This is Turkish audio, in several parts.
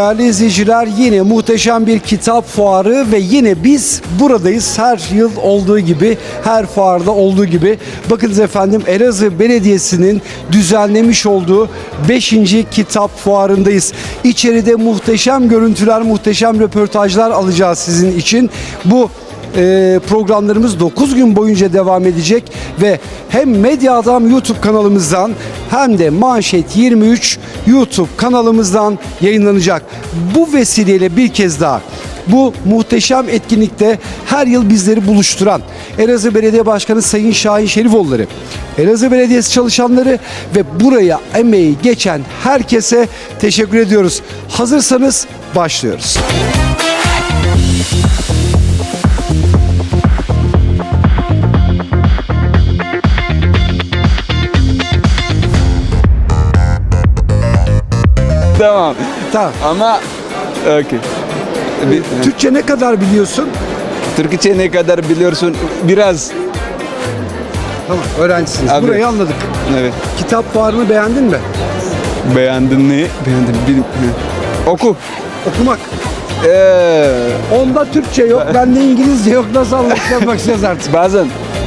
Değerli izleyiciler yine muhteşem bir kitap fuarı ve yine biz buradayız. Her yıl olduğu gibi, her fuarda olduğu gibi. Bakınız efendim Elazığ Belediyesi'nin düzenlemiş olduğu 5. kitap fuarındayız. İçeride muhteşem görüntüler, muhteşem röportajlar alacağız sizin için. Bu e, programlarımız 9 gün boyunca devam edecek ve hem Medya Adam YouTube kanalımızdan hem de Manşet 23 YouTube kanalımızdan yayınlanacak. Bu vesileyle bir kez daha bu muhteşem etkinlikte her yıl bizleri buluşturan Elazığ Belediye Başkanı Sayın Şahin Şerifoğulları, Elazığ Belediyesi çalışanları ve buraya emeği geçen herkese teşekkür ediyoruz. Hazırsanız başlıyoruz. Tamam. Ama okey. Bir- Türkçe ne kadar biliyorsun? Türkçe ne kadar biliyorsun? Biraz. Tamam, öğrencisiniz. Abi. Burayı anladık. Evet. Kitap fuarını beğendin mi? Beğendin mi? Beğendim. Bil- Oku. Okumak. Ee, Onda Türkçe yok, bende İngilizce yok. Nasıl anlatacağım bakacağız artık. bazen.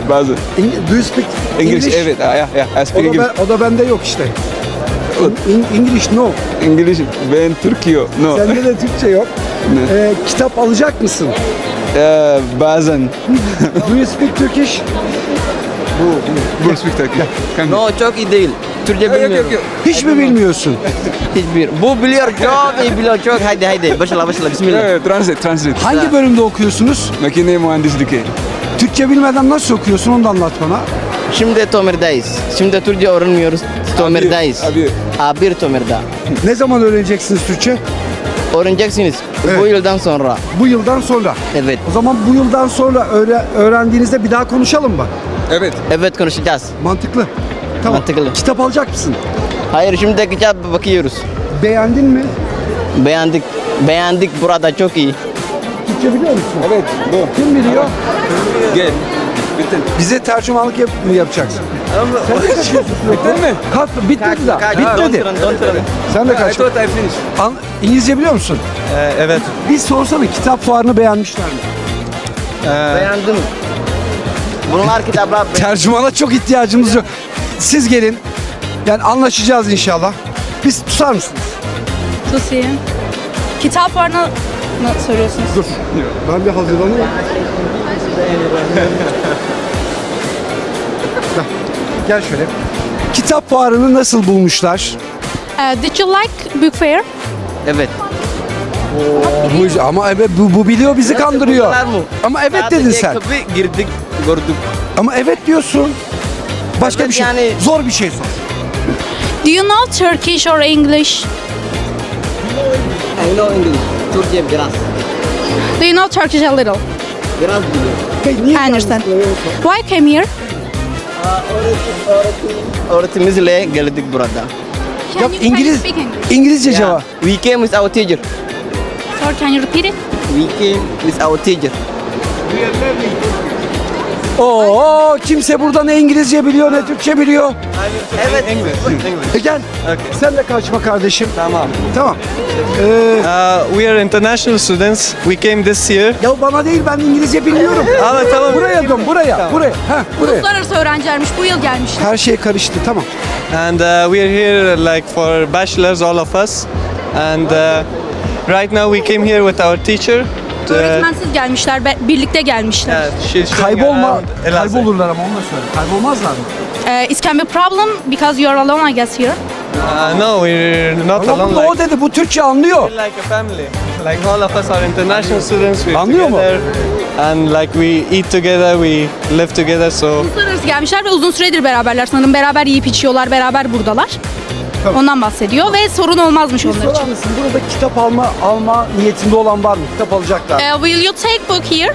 Bazen. İng- Do you speak English, evet. Ah, yeah, yeah. I O speak da, English. ben- o da bende yok işte. İng- English no. English. Ben Türkiye. No. Sende de Türkçe yok. Ne? Ee, kitap alacak mısın? Ee, bazen. Do you speak Turkish? Bu speak Turkish. Kanka. No çok iyi değil. Türkçe Yok, yok, bilmiyorum. yok. Hiç mi bilmiyorsun? Hiçbir. Bu biliyor çok iyi biliyor çok. Haydi haydi. Başla başla. Bismillah. Evet, translate, translate. Hangi bölümde okuyorsunuz? Makine mühendisliği. Türkçe bilmeden nasıl okuyorsun onu da anlat bana. Şimdi Tomer'dayız. Şimdi Türkçe öğrenmiyoruz. Tomer'dayız. abi. A1 Tomer'da. Ne zaman öğreneceksiniz Türkçe? Öğreneceksiniz. Evet. Bu yıldan sonra. Bu yıldan sonra. Evet. O zaman bu yıldan sonra öğre- öğrendiğinizde bir daha konuşalım mı? Evet. Evet konuşacağız. Mantıklı. Tamam. Mantıklı. Kitap alacak mısın? Hayır şimdi kitap bakıyoruz. Beğendin mi? Beğendik. Beğendik burada çok iyi. Türkçe biliyor musun? Evet. Bu. Kim biliyor? Gel. Bitti. Bize tercümanlık yap mı yapacaksın? Kaçıyorsun. Bitti mi? Kalk, bitmedi daha. Bitmedi. Sen de I kaç. thought I finished. An- İngilizce biliyor musun? evet. Bir sorsana kitap fuarını beğenmişler mi? Beğendim. Bunlar kitaplar. Tercümana çok ihtiyacımız yok. Siz gelin. Yani anlaşacağız inşallah. Biz tutar mısınız? Susayım. Kitap var mı soruyorsunuz? Dur. Ben bir hazırlanayım. Gel. Şöyle. Kitap fuarını nasıl bulmuşlar? Uh, did you like book fair? Evet. Bu, ama evet bu, bu biliyor bizi kandırıyor. Ama evet Sadece dedin sen. kapı girdik gördük. Ama evet diyorsun. Başka Evet, bir şey. yani- Zor bir şey sor. Do you know Turkish or English? I know English. Türkçe biraz. Do you know Turkish a little? Biraz biliyorum. Niye I understand. Why came here? Öğretimizle geldik burada. Can Ya you, İngiliz speak English? İngilizce Yeah. cevap. We came with our teacher. Sorry, can you repeat it? We came with our teacher. Oo kimse burada ne İngilizce biliyor ne Türkçe biliyor. Evet. E gel. Sen de kaçma kardeşim. Tamam. Tamam. Ee, Uh, we are international students. We came this year. ya bana değil ben İngilizce bilmiyorum. Ama tamam. Buraya dön buraya. Buraya. Heh, buraya. Uluslararası öğrencilermiş. Bu yıl gelmişler. Her şey karıştı tamam. And uh, we are here like for bachelors, all of us. And uh, right now we came here with our teacher. To- Öğretmensiz gelmişler. be- birlikte gelmişler. Yeah, she's showing Kaybolma. around Elazığ. Kaybolurlar ama onu da söyle. Kaybolmazlar mı? Uh, it can be problem because you are alone, I guess, here. Uh, no, we're not Ama alone. bu- o Like, dedi bu Türkçe anlıyor. we're like a family. Like all of us are international students. We're Anlıyor mu? together. And like we eat together, we live together. So Uluslararası gelmişler ve uzun süredir beraberler. Sanırım beraber yiyip içiyorlar, beraber buradalar. Ondan bahsediyor ve sorun olmazmış onlar Sorar için. mısın? Burada kitap alma alma niyetinde olan var mı? Kitap alacaklar. Uh, will you take book here?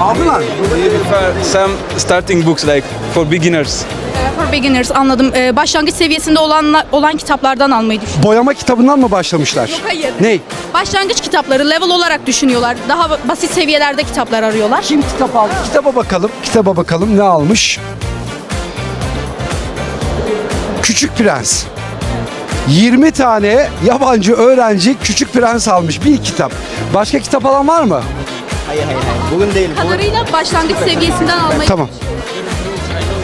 Aldılar mı? We prefer some starting books like for beginners. Uh, for beginners anladım. Uh, başlangıç seviyesinde olan olan kitaplardan almayı düşünüyorum. Boyama kitabından mı başlamışlar? Yok, hayır. Ney? Başlangıç kitapları level olarak düşünüyorlar. Daha basit seviyelerde kitaplar arıyorlar. Kim kitap aldı? Kitaba bakalım. Kitaba bakalım ne almış? Küçük Prens. 20 tane yabancı öğrenci Küçük Prens almış bir kitap. Başka kitap alan var mı? Hayır hayır hayır. Bugün değil. Bugün. Kadarıyla başlangıç seviyesinden almayı Tamam.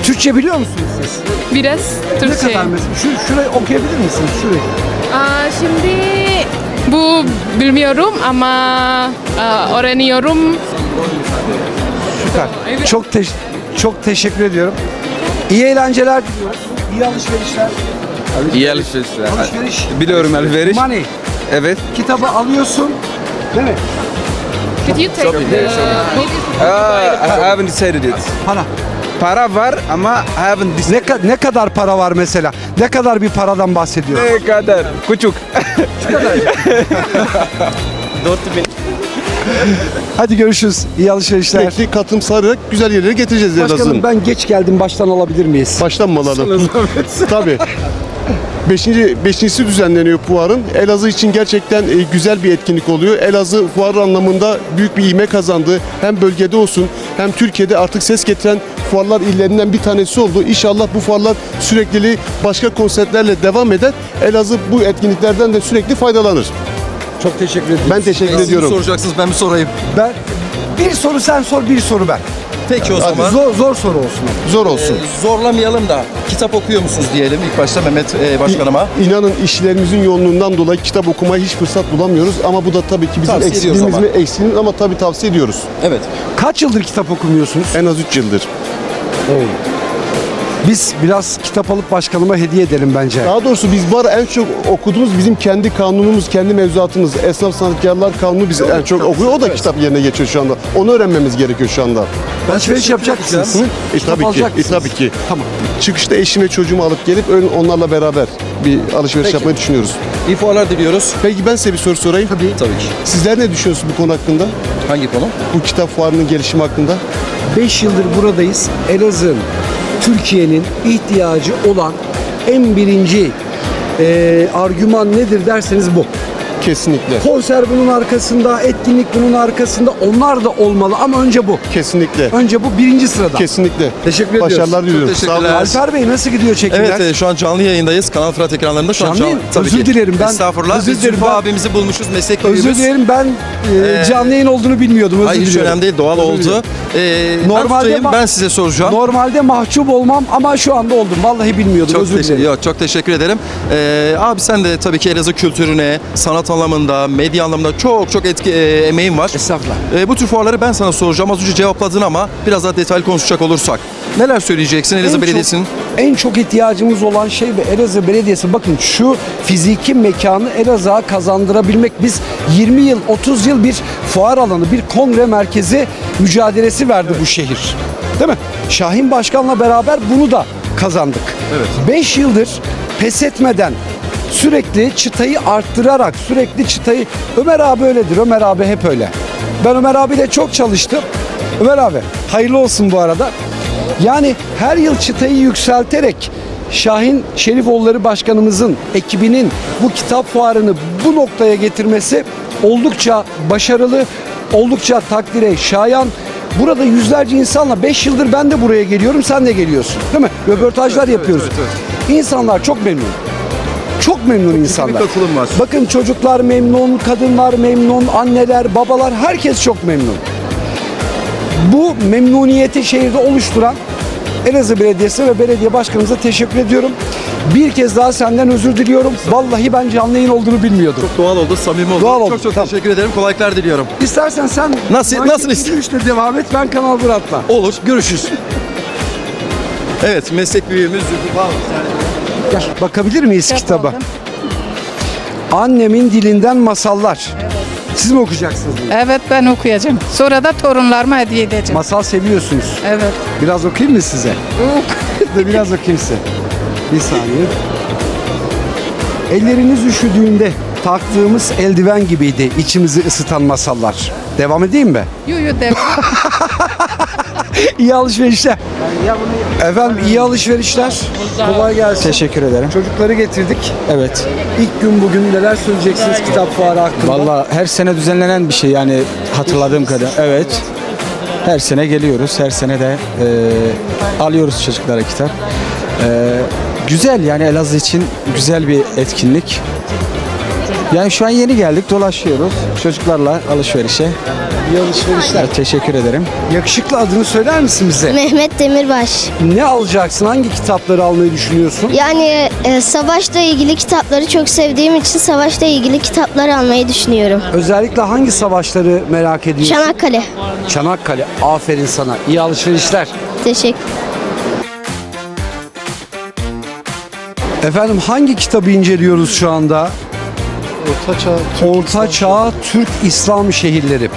Türkçe biliyor musunuz siz? Biraz Ne Türkçe. kadar mesela? Şu, şurayı okuyabilir misiniz? Şurayı. Aa, şimdi bu bilmiyorum ama aa, öğreniyorum. Süper. Çok teş- çok teşekkür ediyorum. İyi eğlenceler diliyoruz. İyi alışverişler. İyi alışverişler. Alışveriş. Biliyorum alışveriş. Money. Evet. Kitabı alıyorsun. Değil mi? Could you take the book? Uh, I haven't decided it. Para. Para var ama I haven't decided. Ne, ka- ne kadar para var mesela? Ne kadar bir paradan bahsediyor? Ne kadar? Küçük. Hadi görüşürüz. İyi alışverişler. Sürekli katımsararak güzel yerlere getireceğiz Başkanım Elazığ'ın. ben geç geldim. Baştan alabilir miyiz? Baştan mı alalım? Tabii. Beşinci, beşincisi düzenleniyor fuarın. Elazığ için gerçekten e, güzel bir etkinlik oluyor. Elazığ fuar anlamında büyük bir ivme kazandı. Hem bölgede olsun hem Türkiye'de artık ses getiren fuarlar illerinden bir tanesi oldu. İnşallah bu fuarlar sürekliliği başka konseptlerle devam eder. Elazığ bu etkinliklerden de sürekli faydalanır. Çok teşekkür ederim. Ben teşekkür ediyorum. soracaksınız ben mi sorayım? Ben bir soru sen sor, bir soru ben. Peki o zaman. Zor, zor soru olsun. Zor olsun. Ee, zorlamayalım da kitap okuyor musunuz diyelim ilk başta Mehmet e, Başkanıma. İnanın işlerimizin yoğunluğundan dolayı kitap okumaya hiç fırsat bulamıyoruz ama bu da tabii ki bizim Tavsiye ama. mi eksiğimiz ama tabii tavsiye ediyoruz. Evet. Kaç yıldır kitap okumuyorsunuz? En az 3 yıldır. Biz biraz kitap alıp başkanıma hediye edelim bence. Daha doğrusu biz bu ara en çok okuduğumuz bizim kendi kanunumuz, kendi mevzuatımız. Esnaf sanatkarlar kanunu biz en çok okuyor. O da kitap yerine geçiyor şu anda. Onu öğrenmemiz gerekiyor şu anda. Alışveriş yapacak mısınız? Hı? E, Kitap tabii ki. E, tabii ki. Tamam. Çıkışta eşim ve çocuğumu alıp gelip ön- onlarla beraber bir alışveriş Peki. yapmayı düşünüyoruz. İyi fuarlar diliyoruz. Peki ben size bir soru sorayım. Tabii. Tabii ki. Sizler ne düşünüyorsunuz bu konu hakkında? Hangi konu? Bu kitap fuarının gelişimi hakkında? 5 yıldır buradayız. Elazığ'ın, Türkiye'nin ihtiyacı olan en birinci eee, argüman nedir derseniz bu. Kesinlikle. Konser bunun arkasında, etkinlik bunun arkasında. Onlar da olmalı ama önce bu. Kesinlikle. Önce bu birinci sırada. Kesinlikle. Teşekkür ediyoruz. Başarılar diliyorum. Sağ olun. Alper Bey nasıl gidiyor çekimler? Evet e, şu an canlı yayındayız. Kanal Fırat ekranlarında şu an Canlı yayın? Tabii Özür ki. dilerim, ben- Estağfurullah. özür Biz dilerim, Zülfü ben- abimizi bulmuşuz meslek Özür büyüğümüz. dilerim ben eee, Ee, canlı yayın olduğunu bilmiyordum. Özür Hayır hiç diliyorum. önemli değil doğal Özür oldu. diliyorum. Ee, Normalde ben tutayım, ma- ben size soracağım. Normalde mahcup olmam ama şu anda oldum. Vallahi bilmiyordum. Çok özür teşekkür, dilerim. yok, çok teşekkür ederim. Ee, abi sen de tabii ki Elazığ kültürüne, sanat anlamında, medya anlamında çok çok etki, e, emeğin var. Estağfurullah. Ee, bu tür fuarları ben sana soracağım. Az önce cevapladın ama biraz daha detaylı konuşacak olursak. Neler söyleyeceksin En Elazığ Belediyesi'nin? En çok ihtiyacımız olan şey ve Elazığ Belediyesi bakın şu fiziki mekanı Elazığ'a kazandırabilmek. Biz 20 yıl 30 yıl bir fuar alanı bir kongre merkezi mücadelesi verdi bu şehir. Değil mi? Şahin Başkan'la beraber bunu da kazandık. Evet. 5 yıldır pes etmeden sürekli çıtayı arttırarak sürekli çıtayı Ömer abi öyledir. Ömer abi hep öyle. Ben Ömer abiyle çok çalıştım. Ömer abi hayırlı olsun bu arada. Yani her yıl çıtayı yükselterek Şahin Şerifoğulları Başkanımızın ekibinin bu kitap fuarını bu noktaya getirmesi oldukça başarılı, oldukça takdire şayan. Burada yüzlerce insanla 5 yıldır ben de buraya geliyorum, sen de geliyorsun. Değil mi? Röportajlar yapıyoruz. İnsanlar çok memnun. Çok memnun insanlar. katılım var. Bakın çocuklar memnun, kadınlar memnun, anneler, babalar herkes çok memnun. Bu memnuniyeti şehirde oluşturan Elazığ Belediyesi ve belediye başkanımıza teşekkür ediyorum. Bir kez daha senden özür diliyorum. Vallahi ben canlı yayın olduğunu bilmiyordum. Doğal oldu, samimi oldu. Doğal oldu, Çok çok tamam. teşekkür ederim. Kolaylıklar diliyorum. İstersen sen Nasıl- market nasıl ister- yürüyüşle devam et. Ben Kanal Murat'la. Olur, görüşürüz. Evet, meslek büyüğümüz Zülfü Bağlı. Gel, bakabilir miyiz kitaba? Annemin dilinden masallar. Siz mi okuyacaksınız? bunu? Evet ben okuyacağım. Sonra da torunlarıma hediye edeceğim. Masal seviyorsunuz. Evet. Biraz okuyayım mı size? Dur biraz okuyayım size. Bir saniye. Elleriniz üşüdüğünde taktığımız eldiven gibiydi içimizi ısıtan masallar. Devam edeyim mi? Yu yu devam. İyi alışverişler. Efendim iyi alışverişler. Kolay gelsin. Teşekkür ederim. Çocukları getirdik. Evet. İlk gün bugün neler söyleyeceksiniz kitap fuarı hakkında? Valla her sene düzenlenen bir şey yani hatırladığım kadar. Evet. Her sene geliyoruz. Her sene de e, alıyoruz çocuklara kitap. E, güzel yani Elazığ için güzel bir etkinlik. Yani şu an yeni geldik dolaşıyoruz çocuklarla alışverişe. İyi alışverişler. Evet, teşekkür ederim. Yakışıklı adını söyler misin bize? Mehmet Demirbaş. Ne alacaksın? Hangi kitapları almayı düşünüyorsun? Yani e, savaşla ilgili kitapları çok sevdiğim için savaşla ilgili kitaplar almayı düşünüyorum. Özellikle hangi savaşları merak ediyorsun? Çanakkale. Çanakkale. Aferin sana. İyi alışverişler. Teşekkür. Efendim hangi kitabı inceliyoruz şu anda? Orta Çağ Türk İslam Şehirleri.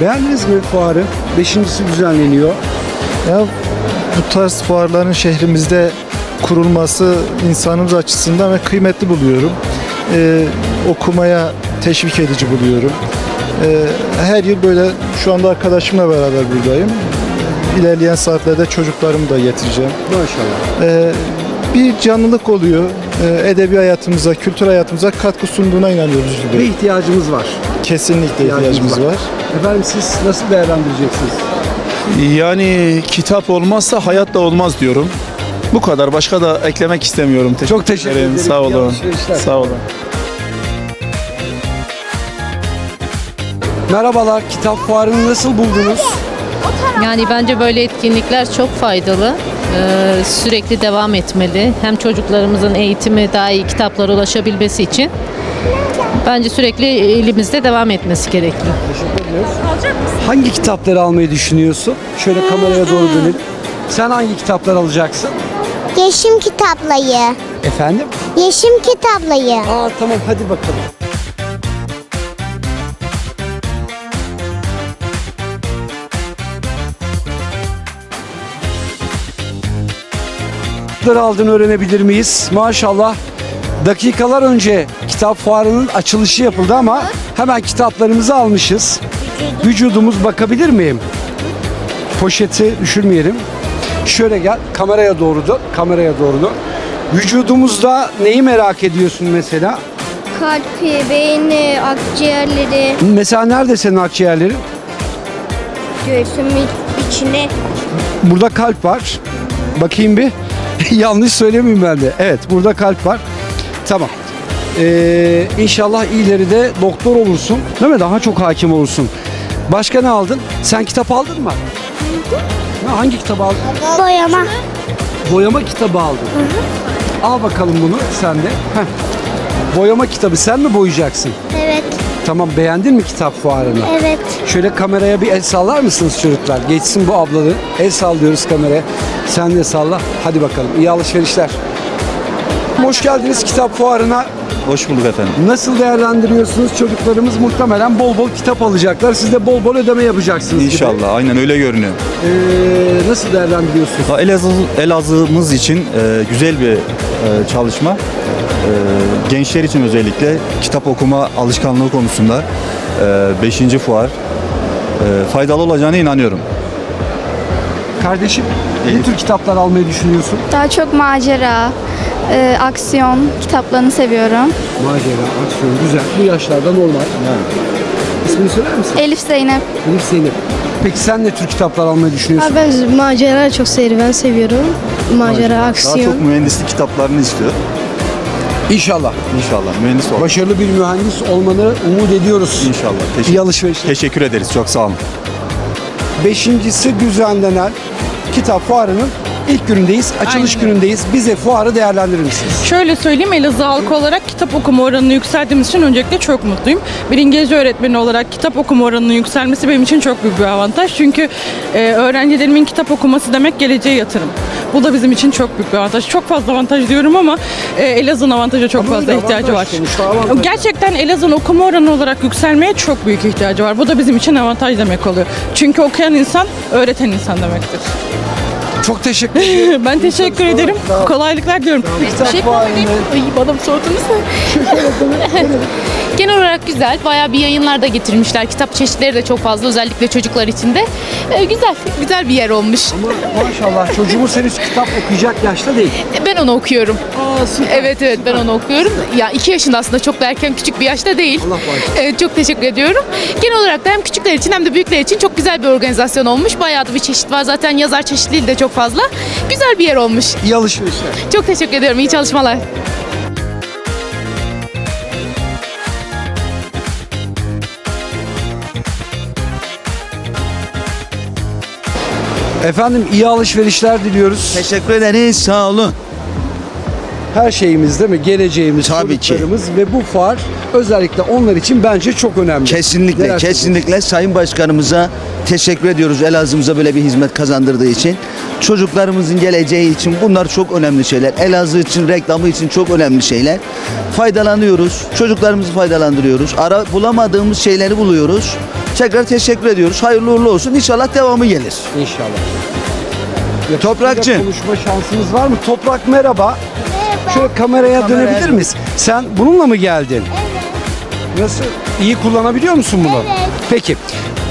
Beğendiniz mi fuarı? Beşincisi düzenleniyor. Ya bu tarz fuarların şehrimizde kurulması insanımız açısından ve kıymetli buluyorum. Ee, okumaya teşvik edici buluyorum. Ee, her yıl böyle şu anda arkadaşımla beraber buradayım. İlerleyen saatlerde çocuklarımı da getireceğim. Maşallah. Ee, bir canlılık oluyor. Ee, edebi hayatımıza, kültür hayatımıza katkı sunduğuna inanıyoruz. Ve ihtiyacımız var. Kesinlikle İhtiyacımız ihtiyacımız var. var. Efendim siz nasıl değerlendireceksiniz? Yani kitap olmazsa hayat da olmaz diyorum. Bu kadar. Başka da eklemek istemiyorum. Teşekkür Çok teşekkür ederim. Sağ İyi olun. Sağ olun. Merhabalar. Kitap fuarını nasıl buldunuz? Yani bence böyle etkinlikler çok faydalı. Ee, sürekli devam etmeli. Hem çocuklarımızın eğitimi daha iyi kitaplara ulaşabilmesi için. Bence sürekli elimizde devam etmesi gerekli. Hangi kitapları almayı düşünüyorsun? Şöyle kameraya doğru dönelim. Sen hangi kitaplar alacaksın? Yeşim kitaplayı. Efendim? Yeşim kitaplayı. Aa tamam hadi bakalım. Kitapları aldığını öğrenebilir miyiz? Maşallah. Dakikalar önce kitap fuarının açılışı yapıldı ama hemen kitaplarımızı almışız. Vücudumuz bakabilir miyim? Poşeti düşürmeyelim. Şöyle gel kameraya doğru dön. Kameraya doğru dön. Vücudumuzda neyi merak ediyorsun mesela? Kalpi, beyni, akciğerleri, Mesela nerede senin akciğerlerin? göğsümün içine Burada kalp var. Bakayım bir. Yanlış söylemeyeyim ben de. Evet burada kalp var. Tamam. Ee, inşallah ileride doktor olursun. Değil mi? Daha çok hakim olursun. Başka ne aldın? Sen kitap aldın mı? Ha, hangi kitabı aldın? boyama. Boyama kitabı aldın. Al bakalım bunu sen de. Heh. Boyama kitabı sen mi boyayacaksın? Evet, Tamam beğendin mi kitap fuarını? evet. Şöyle kameraya bir el sallar mısınız çocuklar? Geçsin bu ablaları. El sallıyoruz kameraya. Sen de salla. Hadi bakalım. İyi alışverişler. Hoş geldiniz kitap fuarına. Hoş bulduk efendim. Nasıl değerlendiriyorsunuz? Çocuklarımız muhtemelen bol bol kitap alacaklar. Siz de bol bol ödeme yapacaksınız gibi. İnşallah. Aynen öyle görünüyor. Ee, nasıl değerlendiriyorsunuz? Elazığ, Elazığ'ımız için e, güzel bir e, çalışma. E, gençler için özellikle kitap okuma alışkanlığı konusunda 5. fuar e, faydalı olacağına inanıyorum. Kardeşim ne tür kitaplar almayı düşünüyorsun? Daha çok macera, e, aksiyon kitaplarını seviyorum. Macera, aksiyon, güzel. Bu yaşlarda normal. İsmini söyler misin? Elif Zeynep. Elif Zeynep. Peki sen ne tür kitaplar almayı düşünüyorsun? Ben macera çok seviyorum. Ben seviyorum. Macera, Daha çok mühendislik kitaplarını istiyor. İnşallah. İnşallah. Mühendis ol. Başarılı bir mühendis olmanı umut ediyoruz. İnşallah. İyi Teşekkür, alışverişler. teşekkür ederiz. Çok sağ olun. Beşincisi düzenlenen kitap fuarının ilk günündeyiz. Açılış günündeyiz. Bize fuarı değerlendirir misiniz? Şöyle söyleyeyim Elazığ halkı olarak kitap okuma oranını yükselttiğimiz için öncelikle çok mutluyum. Bir İngilizce öğretmeni olarak kitap okuma oranının yükselmesi benim için çok büyük bir avantaj. Çünkü e, öğrencilerimin kitap okuması demek geleceğe yatırım. Bu da bizim için çok büyük bir avantaj. Çok fazla avantaj diyorum ama e, Elazığ'ın avantaja çok fazla ihtiyacı var. avantaj. Gerçekten Elazığ'ın okuma oranı olarak yükselmeye çok büyük ihtiyacı var. Bu da bizim için avantaj demek oluyor. Çünkü okuyan insan öğreten insan demektir. Çok teşekkür ederim. Ben teşekkür ederim. Kolaylıklar diyorum. Kitap fuarını Ay bana mı sordunuz? Genel olarak güzel. Bayağı bir yayınlar da getirmişler. Kitap çeşitleri de çok fazla özellikle çocuklar için de. Ee, güzel, güzel bir yer olmuş. Ama maşallah çocuğumuz henüz kitap okuyacak yaşta değil. Ben onu okuyorum. Aa, süper. Evet evet ben onu okuyorum. Ya iki yaşında aslında çok da erken küçük bir yaşta değil. Allah. Evet çok teşekkür ediyorum. Genel olarak da hem küçükler için hem de büyükler için çok güzel bir organizasyon olmuş. Bayağı da bir çeşit var. Zaten yazar çeşitliliği de çok fazla. Güzel bir yer olmuş. İyi alışverişler. Çok teşekkür ediyorum. İyi çalışmalar. Efendim iyi alışverişler diliyoruz. Teşekkür ederiz. Sağ olun. Her şeyimiz değil mi? Geleceğimiz, Tabii ki. çocuklarımız ve bu fuar özellikle onlar için bence çok önemli. Kesinlikle, Neler kesinlikle Sayın Başkanımıza teşekkür ediyoruz Elazığ'ımıza böyle bir hizmet kazandırdığı için. Çocuklarımızın geleceği için bunlar çok önemli şeyler. Elazığ için, reklamı için çok önemli şeyler. Faydalanıyoruz, çocuklarımızı faydalandırıyoruz. Ara bulamadığımız şeyleri buluyoruz. Tekrar teşekkür ediyoruz. Hayırlı uğurlu olsun. İnşallah devamı gelir. İnşallah. Toprakçı. Konuşma şansınız var mı? Toprak merhaba. Şöyle kameraya Kameraya dönebilir dön. miyiz? Sen bununla mı geldin? Nasıl? İyi kullanabiliyor musun bunu? Evet. Peki.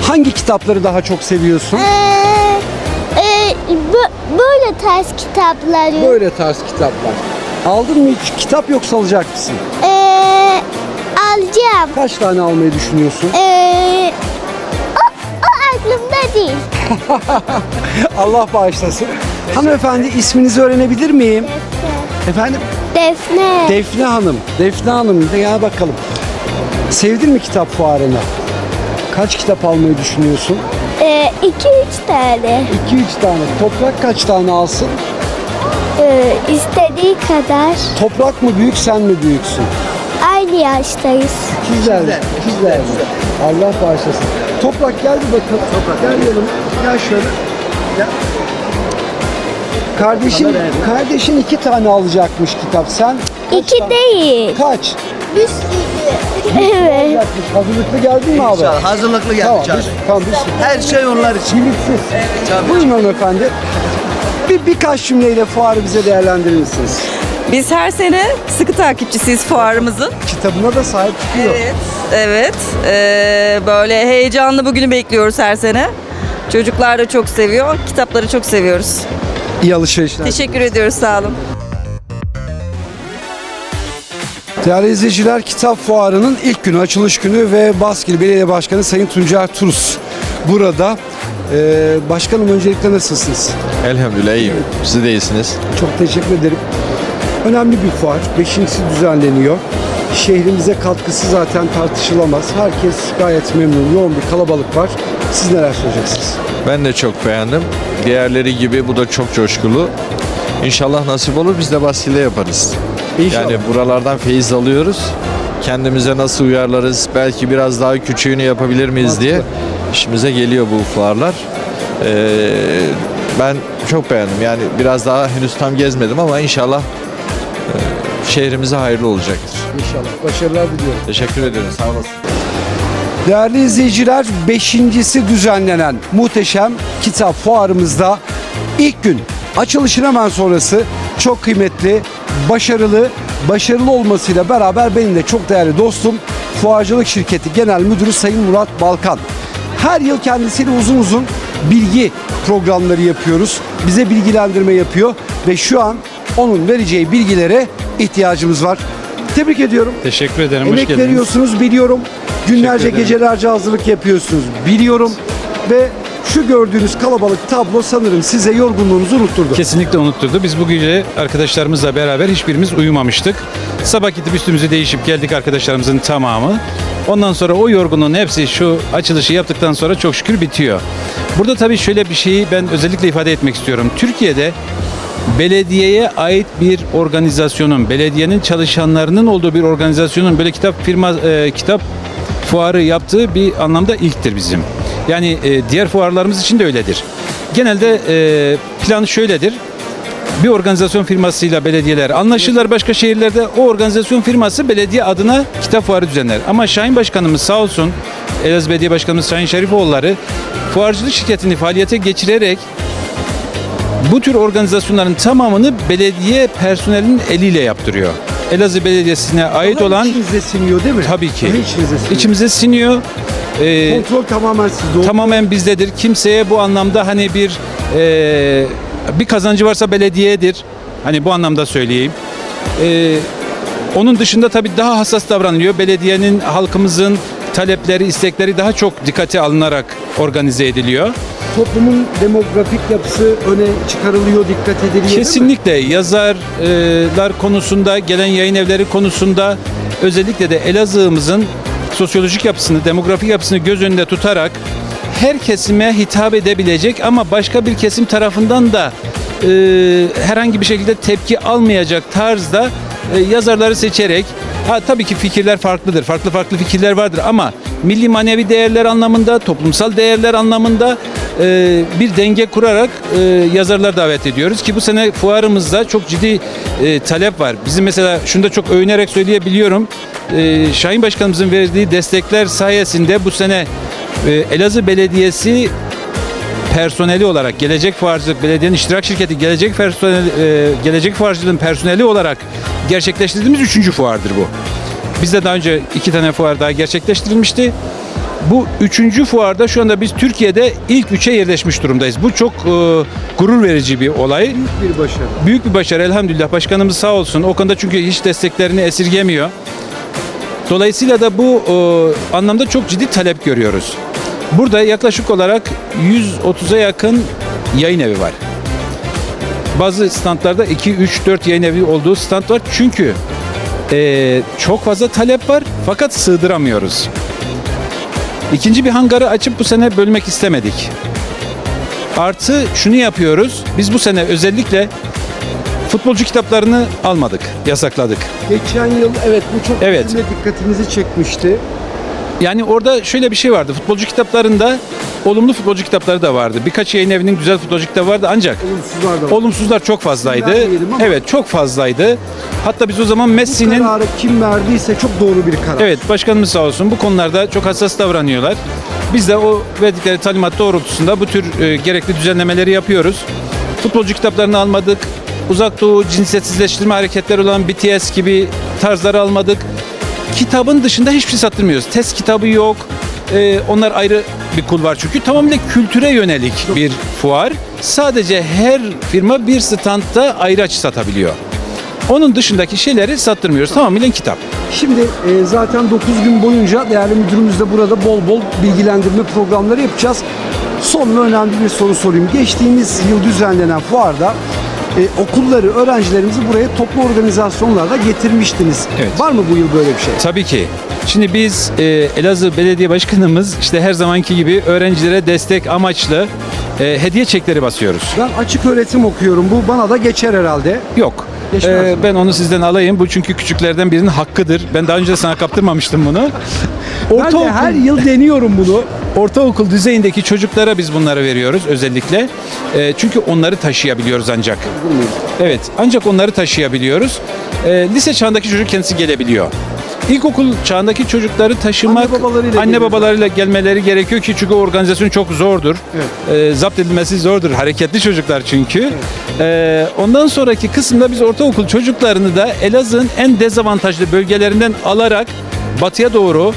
Hangi kitapları daha çok seviyorsun? Ee, e, bö- böyle ters kitapları. Böyle tarz kitaplar. Aldın mı hiç kitap yoksa alacak mısın? Ee, alacağım. Kaç tane almayı düşünüyorsun? Ee, o, o aklımda değil. Allah bağışlasın. Hanımefendi isminizi öğrenebilir miyim? Efendim? Defne. Defne Hanım. Defne Hanım gel bakalım. Sevdin mi kitap fuarını? Kaç kitap almayı düşünüyorsun? Ee, iki üç tane. 2-3 tane. Toprak kaç tane alsın? Ee, istediği kadar. Toprak mı büyük sen mi büyüksün? Aynı yaştayız. Güzel. Güzel. Allah bağışlasın. Toprak gel bir bakalım. Toprak gel yanıma. Gel şöyle. Gel. Kardeşin, kardeşin iki tane alacakmış kitap. Sen İki değil. kaç? Evet. Hazırlıklı geldin mi abi? İnşallah hazırlıklı Tamam, geldik. biz, tamam biz Her şey onlar için. Kilitsiz. Buyurun hanımefendi. Bir, birkaç cümleyle fuarı bize değerlendirir misiniz? Biz her sene sıkı takipçisiyiz fuarımızın. Kitabına da sahip çıkıyor. Evet, evet. Ee, böyle heyecanlı bugünü bekliyoruz her sene. Çocuklar da çok seviyor, kitapları çok seviyoruz. İyi alışverişler. Teşekkür ediyoruz, sağ olun. Değerli izleyiciler, Kitap Fuarı'nın ilk günü, açılış günü ve Baskil Belediye Başkanı Sayın Tuncer Turus burada. Ee, başkanım öncelikle nasılsınız? Elhamdülillah iyiyim. Siz de iyisiniz. Çok teşekkür ederim. Önemli bir fuar. Beşincisi düzenleniyor. Şehrimize katkısı zaten tartışılamaz. Herkes gayet memnun. Yoğun bir kalabalık var. Siz neler söyleyeceksiniz? Ben de çok beğendim. Diğerleri gibi bu da çok coşkulu. İnşallah nasip olur biz de Baskil'de yaparız. İnşallah. Yani buralardan feyiz alıyoruz. Kendimize nasıl uyarlarız, belki biraz daha küçüğünü yapabilir miyiz diye işimize geliyor bu fuarlar. Ee, ben çok beğendim. Yani biraz daha henüz tam gezmedim ama inşallah e, şehrimize hayırlı olacaktır. İnşallah. Başarılar diliyorum. Teşekkür ederim. Sağ olasın. Değerli izleyiciler, beşincisi düzenlenen muhteşem kitap fuarımızda ilk gün açılışın hemen sonrası çok kıymetli, başarılı, başarılı olmasıyla beraber benim de çok değerli dostum Fuarcılık Şirketi Genel Müdürü Sayın Murat Balkan. Her yıl kendisiyle uzun uzun bilgi programları yapıyoruz. Bize bilgilendirme yapıyor ve şu an onun vereceği bilgilere ihtiyacımız var. Tebrik ediyorum. Teşekkür ederim. Emek Hoş geldiniz. veriyorsunuz biliyorum. Günlerce Teşekkür ederim. gecelerce hazırlık yapıyorsunuz biliyorum. Ve şu gördüğünüz kalabalık tablo sanırım size yorgunluğunuzu unutturdu. Kesinlikle unutturdu. Biz bu gece arkadaşlarımızla beraber hiçbirimiz uyumamıştık. Sabah gidip üstümüzü değişip geldik arkadaşlarımızın tamamı. Ondan sonra o yorgunluğun hepsi şu açılışı yaptıktan sonra çok şükür bitiyor. Burada tabii şöyle bir şeyi ben özellikle ifade etmek istiyorum. Türkiye'de belediyeye ait bir organizasyonun, belediyenin çalışanlarının olduğu bir organizasyonun böyle kitap firma e, kitap fuarı yaptığı bir anlamda ilktir bizim. Yani e, diğer fuarlarımız için de öyledir. Genelde e, plan şöyledir. Bir organizasyon firmasıyla belediyeler anlaşırlar başka şehirlerde. O organizasyon firması belediye adına kitap fuarı düzenler. Ama Şahin Başkanımız sağ olsun Elazığ Belediye Başkanımız Şahin Şerifoğulları fuarcılık şirketini faaliyete geçirerek bu tür organizasyonların tamamını belediye personelinin eliyle yaptırıyor. Elazığ Belediyesi'ne ait olan içinize siniyor değil mi? tabii ki içinize siniyor. içimize siniyor. Ee, Kontrol tamamen sizde. tamamen bizdedir. Kimseye bu anlamda hani bir e, bir kazancı varsa belediyedir. Hani bu anlamda söyleyeyim. E, onun dışında tabii daha hassas davranılıyor. Belediyenin halkımızın talepleri, istekleri daha çok dikkate alınarak organize ediliyor. Toplumun demografik yapısı öne çıkarılıyor, dikkat ediliyor? Kesinlikle yazarlar konusunda, gelen yayın evleri konusunda özellikle de Elazığ'ımızın sosyolojik yapısını, demografik yapısını göz önünde tutarak her kesime hitap edebilecek ama başka bir kesim tarafından da e, herhangi bir şekilde tepki almayacak tarzda e, yazarları seçerek ha tabii ki fikirler farklıdır. Farklı farklı fikirler vardır ama milli manevi değerler anlamında, toplumsal değerler anlamında e, bir denge kurarak e, yazarlar davet ediyoruz ki bu sene fuarımızda çok ciddi e, talep var. Bizim mesela şunu da çok övünerek söyleyebiliyorum. E, Şahin Başkanımızın verdiği destekler sayesinde bu sene e, Elazığ Belediyesi personeli olarak Gelecek Fuarcılık Belediyenin iştirak şirketi Gelecek personeli, e, Gelecek Fuarcılığın personeli olarak gerçekleştirdiğimiz üçüncü fuardır bu. Bizde daha önce iki tane fuar daha gerçekleştirilmişti. Bu üçüncü fuarda şu anda biz Türkiye'de ilk üçe yerleşmiş durumdayız. Bu çok e, gurur verici bir olay. Bir başarı. Büyük bir başarı elhamdülillah. Başkanımız sağ olsun. O konuda çünkü hiç desteklerini esirgemiyor. Dolayısıyla da bu e, anlamda çok ciddi talep görüyoruz. Burada yaklaşık olarak 130'a yakın yayın evi var. Bazı standlarda 2, 3, 4 yayın evi olduğu stand var. Çünkü e, çok fazla talep var fakat sığdıramıyoruz. İkinci bir hangarı açıp bu sene bölmek istemedik. Artı şunu yapıyoruz. Biz bu sene özellikle futbolcu kitaplarını almadık, yasakladık. Geçen yıl evet bu çok Evet. dikkatimizi çekmişti. Yani orada şöyle bir şey vardı. Futbolcu kitaplarında olumlu futbolcu kitapları da vardı. Birkaç yayın evinin güzel futbolcu kitabı vardı ancak Olumsuzlar da var. olumsuzlar çok fazlaydı. ama- Evet, çok fazlaydı. Hatta biz o zaman Bu Messi'nin kararı kim verdiyse çok doğru bir karar. Evet başkanımız sağ olsun bu konularda çok hassas davranıyorlar. Biz de o verdikleri talimat doğrultusunda bu tür e, gerekli düzenlemeleri yapıyoruz. Futbolcu kitaplarını almadık. Uzak Doğu cinsiyetsizleştirme hareketleri olan BTS gibi tarzları almadık. Kitabın dışında hiçbir şey sattırmıyoruz. Test kitabı yok. E, onlar ayrı bir kul var çünkü. Tamamıyla kültüre yönelik bir fuar. Sadece her firma bir standta ayrı açı satabiliyor. Onun dışındaki şeyleri sattırmıyoruz. Tamamıyla kitap. Şimdi e, zaten 9 gün boyunca değerli müdürümüz de burada bol bol bilgilendirme programları yapacağız. Son ve önemli bir soru sorayım. Geçtiğimiz yıl düzenlenen fuarda e, okulları, öğrencilerimizi buraya toplu organizasyonlarla getirmiştiniz. Evet. Var mı bu yıl böyle bir şey? Tabii ki. Şimdi biz e, Elazığ Belediye Başkanımız işte her zamanki gibi öğrencilere destek amaçlı e, hediye çekleri basıyoruz. Ben açık öğretim okuyorum. Bu bana da geçer herhalde. Yok. E, mi? ben onu sizden alayım. Bu çünkü küçüklerden birinin hakkıdır. Ben daha önce sana kaptırmamıştım bunu. Ben de her yıl deniyorum bunu. Ortaokul düzeyindeki çocuklara biz bunları veriyoruz özellikle. E, çünkü onları taşıyabiliyoruz ancak. Evet, ancak onları taşıyabiliyoruz. E, lise çağındaki çocuk kendisi gelebiliyor. İlkokul çağındaki çocukları taşımak Anne babalarıyla anne babalarıyla gelmeleri gerekiyor ki çünkü organizasyon çok zordur. E, zapt edilmesi zordur. Hareketli çocuklar çünkü. E, ondan sonraki kısımda biz ortaokul çocuklarını da Elazığ'ın en dezavantajlı bölgelerinden alarak batıya doğru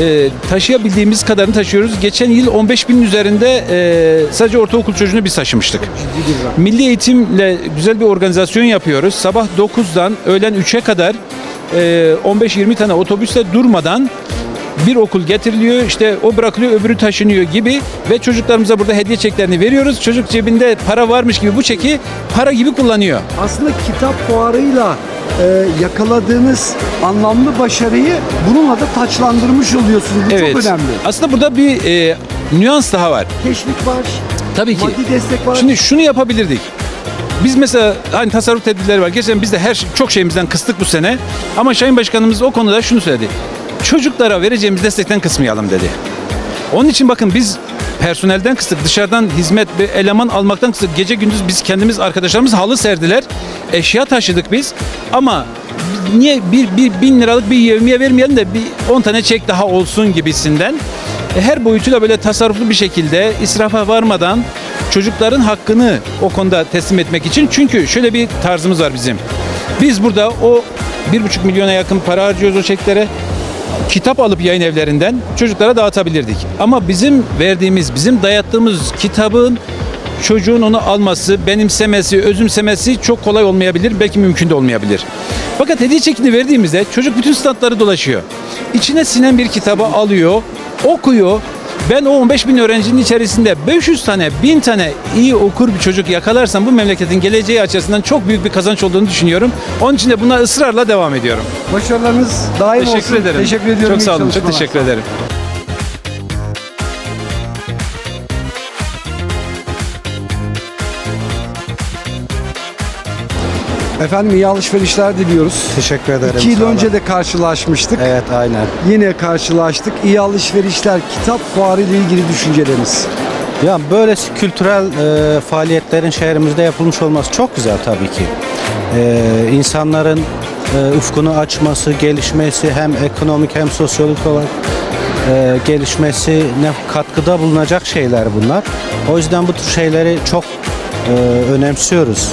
e, taşıyabildiğimiz kadarını taşıyoruz. Geçen yıl 15 bin üzerinde e, sadece ortaokul çocuğunu biz taşımıştık. Milli eğitimle güzel bir organizasyon yapıyoruz. Sabah 9'dan öğlen 3'e kadar 15-20 tane otobüste durmadan bir okul getiriliyor işte o bırakılıyor öbürü taşınıyor gibi ve çocuklarımıza burada hediye çeklerini veriyoruz. Çocuk cebinde para varmış gibi bu çeki para gibi kullanıyor. Aslında kitap fuarıyla e, yakaladığınız anlamlı başarıyı bununla da taçlandırmış oluyorsunuz. Bu evet. çok önemli. Aslında burada bir e, nüans daha var. Teşvik var. Tabii ki. Maddi destek var. Şimdi şunu yapabilirdik. Biz mesela hani tasarruf tedbirleri var. Gerçekten biz de her şey- çok şeyimizden kıstık bu sene. Ama Şahin Başkanımız o konuda şunu söyledi. Çocuklara vereceğimiz destekten kısmayalım dedi. Onun için bakın biz personelden kıstık. Dışarıdan hizmet ve eleman almaktan kıstık. Gece gündüz biz kendimiz arkadaşlarımız halı serdiler. Eşya taşıdık biz. Ama niye bir, bir bin liralık bir yevmiye vermeyelim de bir 10 tane çek daha olsun gibisinden. E, Her boyutuyla böyle tasarruflu bir şekilde israfa varmadan çocukların hakkını o konuda teslim etmek için. Çünkü şöyle bir tarzımız var bizim. Biz burada o 1,5 milyona yakın para harcıyoruz o çeklere. Kitap alıp yayın evlerinden çocuklara dağıtabilirdik. Ama bizim verdiğimiz, bizim dayattığımız kitabın çocuğun onu alması, benimsemesi, özümsemesi çok kolay olmayabilir. Belki mümkün de olmayabilir. Fakat hediye çekini verdiğimizde çocuk bütün standları dolaşıyor. İçine sinen bir kitabı alıyor, okuyor. Ben o 15 bin öğrencinin içerisinde 500 tane, 1000 tane iyi okur bir çocuk yakalarsam bu memleketin geleceği açısından çok büyük bir kazanç olduğunu düşünüyorum. Onun için de buna ısrarla devam ediyorum. Başarılarınız daim Teşekkür olsun. ederim. Teşekkür ediyorum. Çok sağ olun. Çok teşekkür ederim. Efendim iyi alışverişler diliyoruz. Teşekkür ederim. İki yıl önce de karşılaşmıştık. Evet aynen. Yine karşılaştık. İyi alışverişler, kitap fuarı ile ilgili düşünceleriniz. Ya böyle kültürel e, faaliyetlerin şehrimizde yapılmış olması çok güzel tabii ki. E, insanların e, ufkunu açması, gelişmesi hem ekonomik hem sosyolojik olarak e, gelişmesine katkıda bulunacak şeyler bunlar. O yüzden bu tür şeyleri çok e, önemsiyoruz.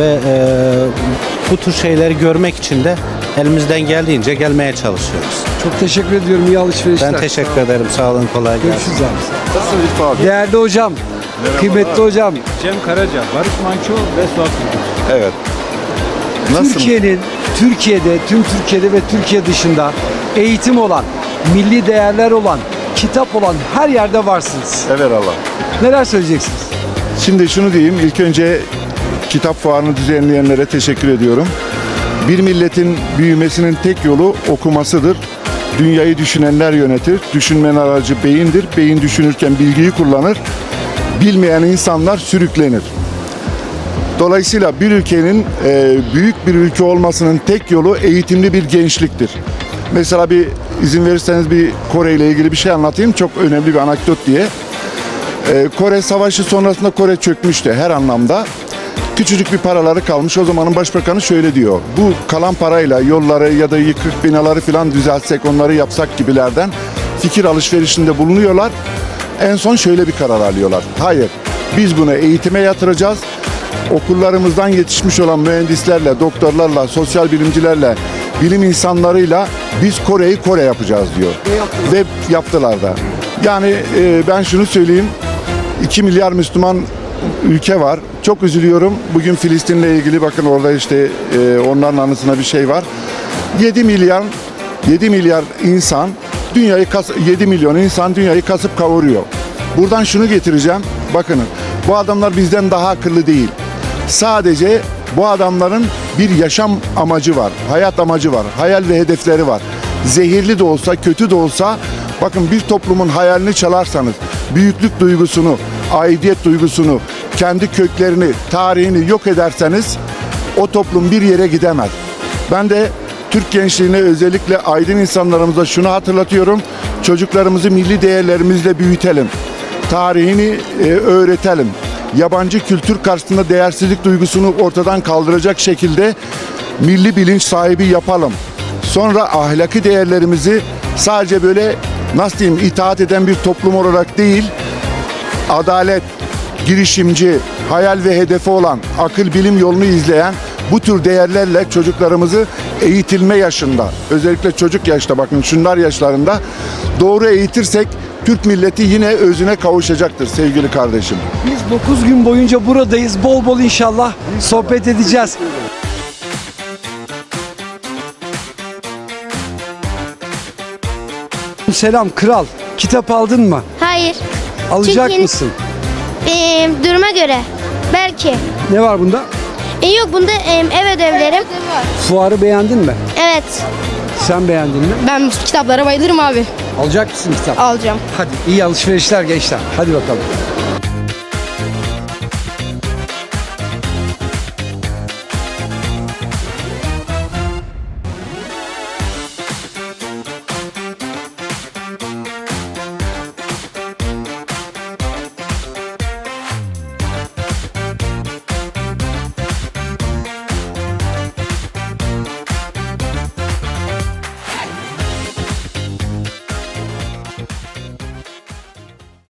Ve e, bu tür şeyleri görmek için de elimizden geldiğince gelmeye çalışıyoruz. Çok teşekkür ediyorum. İyi alışverişler. Ben teşekkür ederim. Sağ olun. Kolay gelsin. Görüşürüz abi. Değerli hocam, kıymetli hocam. Cem Karaca, Barış Manço ve Suat. Evet. Türkiye'nin Türkiye'de, tüm Türkiye'de ve Türkiye dışında eğitim olan, milli değerler olan, kitap olan her yerde varsınız. Evet Allah. Neler söyleyeceksiniz? Şimdi şunu diyeyim. ilk önce kitap fuarını düzenleyenlere teşekkür ediyorum. Bir milletin büyümesinin tek yolu okumasıdır. Dünyayı düşünenler yönetir. Düşünmenin aracı beyindir. Beyin düşünürken bilgiyi kullanır. Bilmeyen insanlar sürüklenir. Dolayısıyla bir ülkenin e, büyük bir ülke olmasının tek yolu eğitimli bir gençliktir. Mesela bir izin verirseniz bir Kore ile ilgili bir şey anlatayım. Çok önemli bir anekdot diye. Ee, Kore Savaşı sonrasında Kore çökmüştü her anlamda. Küçücük bir paraları kalmış. O zamanın başbakanı şöyle diyor. Bu kalan parayla yolları ya da yıkık binaları falan düzeltsek, onları yapsak gibilerden fikir alışverişinde bulunuyorlar. En son şöyle bir karar alıyorlar. Hayır, biz bunu eğitime yatıracağız. Okullarımızdan yetişmiş olan mühendislerle, doktorlarla, sosyal bilimcilerle, bilim insanlarıyla biz Kore'yi Kore yapacağız diyor. Ve yaptılar da. Yani e, ben şunu söyleyeyim. 2 milyar Müslüman ülke var. Çok üzülüyorum. Bugün Filistin'le ilgili bakın orada işte e, onların anısına bir şey var. 7 milyar 7 milyar insan dünyayı kas 7 milyon insan dünyayı kasıp kavuruyor. Buradan şunu getireceğim. Bakın bu adamlar bizden daha akıllı değil. Sadece bu adamların bir yaşam amacı var. Hayat amacı var. Hayal ve hedefleri var. Zehirli de olsa, kötü de olsa bakın bir toplumun hayalini çalarsanız, büyüklük duygusunu, aidiyet duygusunu, kendi köklerini, tarihini yok ederseniz o toplum bir yere gidemez. Ben de Türk gençliğine özellikle aydın insanlarımıza şunu hatırlatıyorum. Çocuklarımızı milli değerlerimizle büyütelim. Tarihini e, öğretelim. Yabancı kültür karşısında değersizlik duygusunu ortadan kaldıracak şekilde milli bilinç sahibi yapalım. Sonra ahlaki değerlerimizi sadece böyle nasıl diyeyim itaat eden bir toplum olarak değil, adalet, girişimci, hayal ve hedefi olan, akıl bilim yolunu izleyen bu tür değerlerle çocuklarımızı eğitilme yaşında, özellikle çocuk yaşta bakın şunlar yaşlarında doğru eğitirsek Türk milleti yine özüne kavuşacaktır sevgili kardeşim. Biz 9 gün boyunca buradayız. Bol bol inşallah sohbet edeceğiz. Selam kral. Kitap aldın mı? Hayır. Alacak Çünkü- mısın? Ee, duruma göre. Belki. Ne var bunda? E, yok bunda e, ev ödevlerim. Fuarı beğendin mi? Evet. Sen beğendin mi? Ben kitaplara bayılırım abi. Alacak mısın kitap? Alacağım. Hadi iyi alışverişler gençler. Hadi bakalım.